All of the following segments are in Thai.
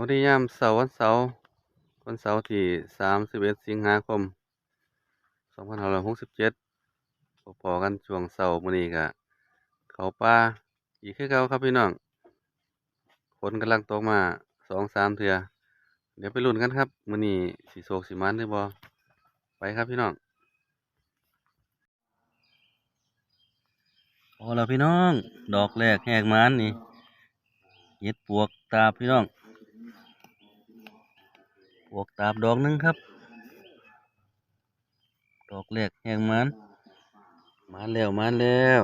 วัสดียามเสาร์วันเสาร์วันเสาร์ที่สามสิบเอ็ดสิงหาคมสองพันห้าร้อยหกสิบเจ็ดพอๆกันช่วงเสาร์มื้อนี้ก็เขาป่าอีกคือเก่าครับพี่น้องฝนกำลังตกมาสองสามเทื่อเดี๋ยวไปลุ้นกันครับมื้อนี้สิโศกสิหมันหรือบ่ไปครับพี่น้องพอแล้วพี่น้อง ดอกแรกแหกมันนี่เห็ดปวกตาพี่น้อง วกตาบดอกหนึงครับ ดอกแรกแหงมันมาแล้วมาแล้ว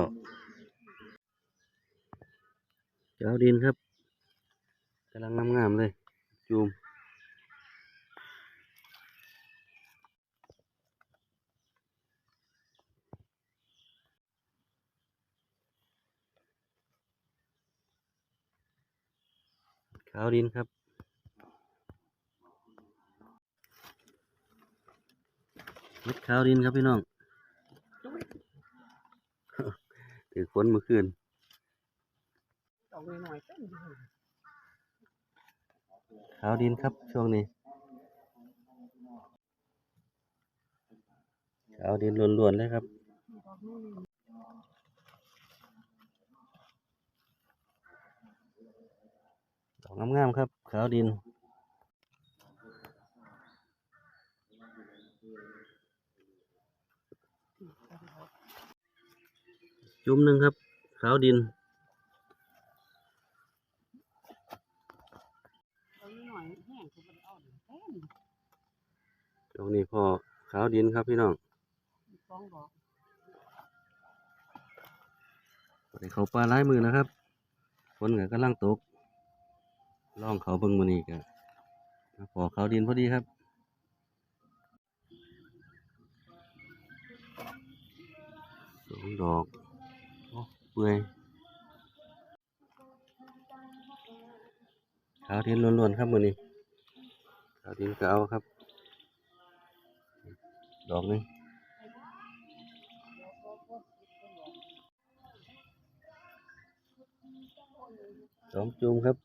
เจ้าดินครับกำลังงามๆเลย จูมขาวดินครับ เม็ดขาวดินครับพี่น้องถือคนเมื่อคืนดอกน้อยๆเต็มอยู่ขาวดินครับช่วงนี้ขาวดินล้วนๆเลยครับดอกนี้ดอกงามๆครับขาวดิน จุ่มหนึ่งครับ ขาวดินดอกน้อยๆแห้งคือมันอ่อนเต็มช่วงนี้พอขาวดินครับพี่น้องสองดอกไปเขาปลาร้ายมือนะครับฝนก็กำลังตกล่องเขาเบิ่งมือนี้ก็พอขาวดินพอดีครับสองดอกโอ้ เปื่อยขาวดินล้วนๆครับมือนี้ขาวดินก็เอาครับ ดอกนึงสองจูมครับ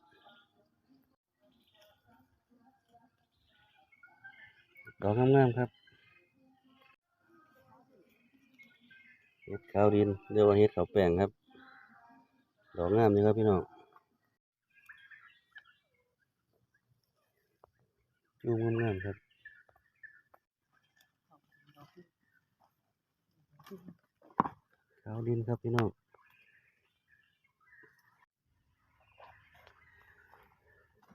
ดอกงามๆครับเห็ดขาวดินเรียกว่าเห็ดขาวแป้งครับ ดอกงามนี่ครับพี่น้องจูงงามครับขาวดินครับพี่น้อง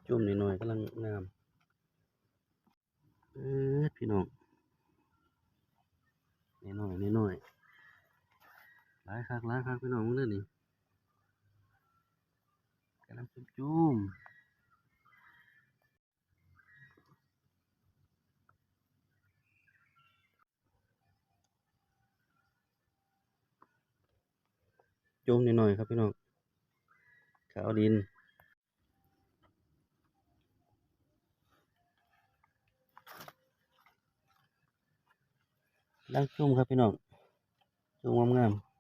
จุ่มนิดหน่อยๆกำลังงามเออพี่น้องนิดหน่อยนิดหน่อยหลายคักหลายคักพี่น้องมึงเด้อนี่ำลังจุ่มจุ่มจุ่มนิดหน่อยครับพี่น้องขาวดินลังจุ่มครับพี่น้องจุ่มงามๆ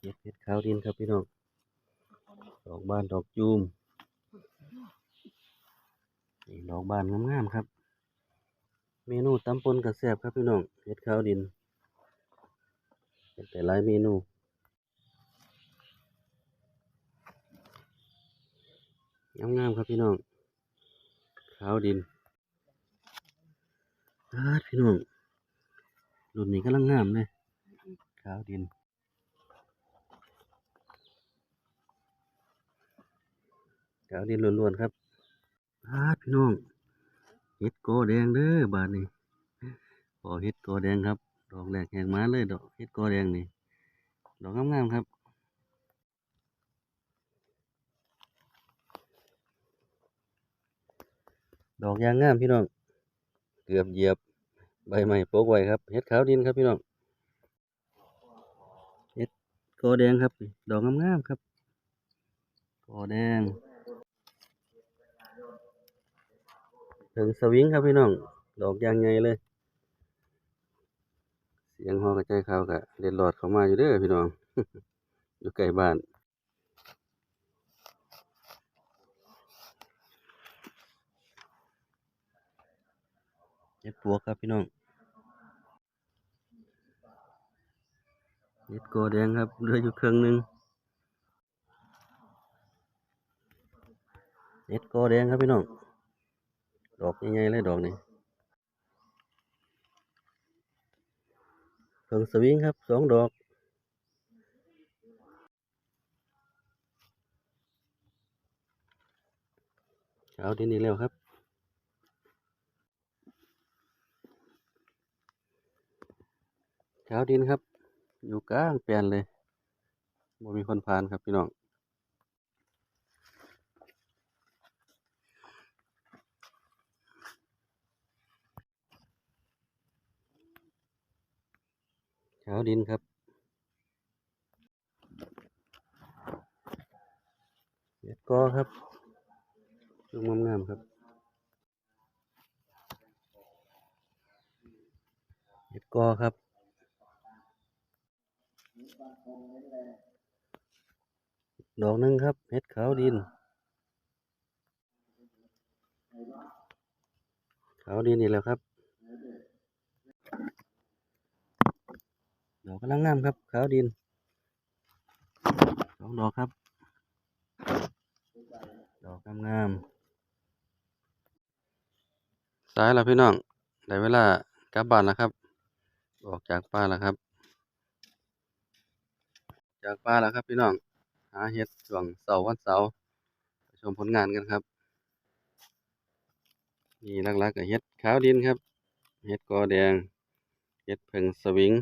เห็ดเห็ดขาวดินครับพี่น้อง ดอกบานดอกจูมนี่ดอกบานงามๆครับ เมนูตำปนกระแซบครับพี่น้องเห็ดข้าวดินเป็นแต่หลายเมนูงามๆครับพี่น้องขาวดินอาพี่น้องรุ่นนี้กำลังงามเลยขาวดิน ขาวดินล้วนๆครับอาพี่น้องเห็ดโกแดงเด้อบาดนี้พอเห็ดโกแดงครับ ดอกแรกแหกมาเลยดอกเห็ดโกแดงนี่ ดอกงามๆครับดอกยางงามพี่น้อง เกือบเหยียบใบไม้โปกไว้ครับเห็ดขาวดินครับพี่น้องเห็ดกอแดงครับ ดอกงามๆครับกอแดง ถึงสวิงครับพี่น้อง ดอกยางไงเลย เสียงหอกระจายข่าวกะเด็ดหลอดเข้ามาอยู่เด้อพี่น้อง อยู่ใกล้บ้านเห็ดปวกครับพี่น้องเห็ดโกแดงครับเรืออยู่เครื่องหนึ่งเห็ดโกแดงครับพี่น้อง ดอกใหญ่ๆเลยดอกนี้เพิ่งสวิงครับสองดอกเช้าดินอีกแล้วครับเช้าดินครับ อยู่กลางแปลนเลยบ่มีคนผ่านครับพี่น้อง เช้าดินครับเห็ดกอครับลูกงามๆครับเห็ดกอครับดอกหนึงครับเห็ดขาวดิน ขาวดินนี่แหละครับ ดอกกำลังงามครับ ขาวดินสองดอกครับ ดอกงามๆสายล้วพี่น้องได้เวลากลับบ้านแล้วครับ ออกจากป่าแล้วครับ จากป่าแล้วครับพี่น้องหาเห็ดช่วงเสาร์วันเสาร์ชมผลงานกันครับนี่หลักๆก็เห็ดขาวดินครับ เห็ดกอแดง เห็ดเพิงสวิง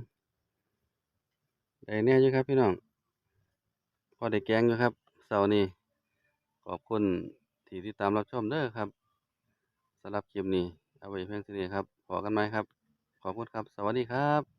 ได้แน่อยู่ครับพี่น้องพอได้แกงอยู่ครับเสาร์นี้ขอบคุณที่ติดตามรับชมเด้อครับสำหรับคลิปนี้ เอาไว้เพียงเท่านี้ครับพอกันไหมครับ ขอบคุณครับ สวัสดีครับ